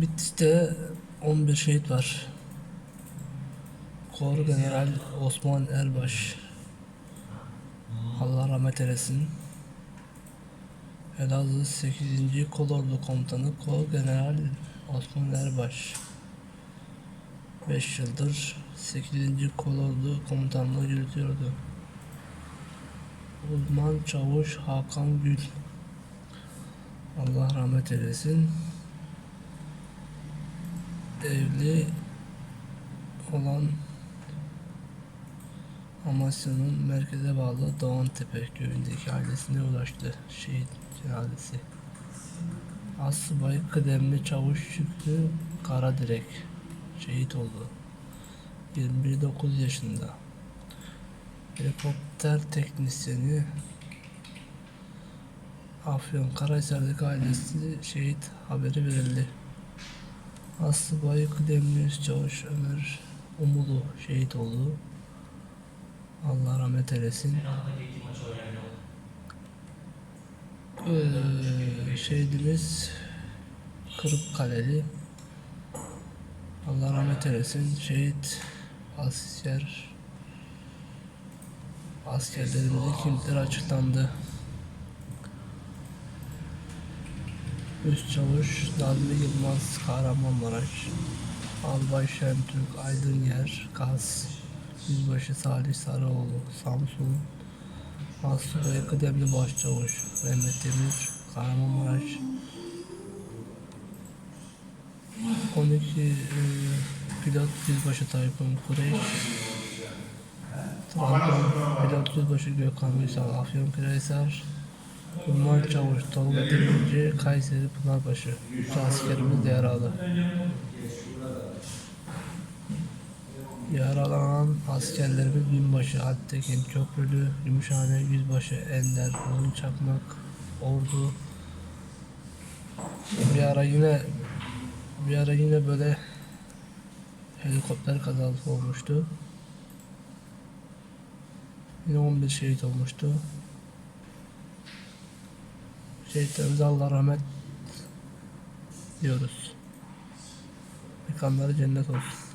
Bitlis'te 11 şehit var. Kor General Osman Erbaş. Allah rahmet eylesin. Elazığ 8. Kolordu Komutanı Kor General Osman Erbaş. 5 yıldır 8. Kolordu Komutanlığı yürütüyordu. Uzman Çavuş Hakan Gül. Allah rahmet eylesin. Evli olan Amasya'nın merkeze bağlı Doğantepe köyündeki ailesine ulaştı. Şehit cenazesi. Asubay kıdemli çavuş Şükrü Karadirek şehit oldu. 29 yaşında. Helikopter teknisyeni Afyon Karahisar'daki ailesi şehit haberi verildi. Asubay kıdemli çavuş Ömer Umulu şehit oldu. Allah rahmet eylesin. Ee, şehidimiz Kırıkkaleli. Allah rahmet eylesin. Şehit asker askerlerimizin kimlikleri açıklandı. Üst çavuş Nazmi Yılmaz Kahramanmaraş Albay Şentürk Aydınyer Kaz Yüzbaşı Salih Sarıoğlu Samsun Asubay Kıdemli Başçavuş Mehmet Demir Kahramanmaraş. 12 e, Pilot Yüzbaşı Tayfun Kureyş Trabzon Pilot Yüzbaşı Gökhan Ünsal Afyonkarahisar Umman Çavuş Tolga Demirci Kayseri Pınarbaşı 3 askerimiz de yaralı. Yaralanan askerlerimiz binbaşı Alptekin Köprülü, Gümüşhane, Yüzbaşı Ender, Uzun Çakmak, Ordu. Bir ara yine bir ara yine böyle helikopter kazası olmuştu. Yine 11 şehit olmuştu. Şehitlerimize Allah rahmet diyoruz. Mekanları cennet olsun.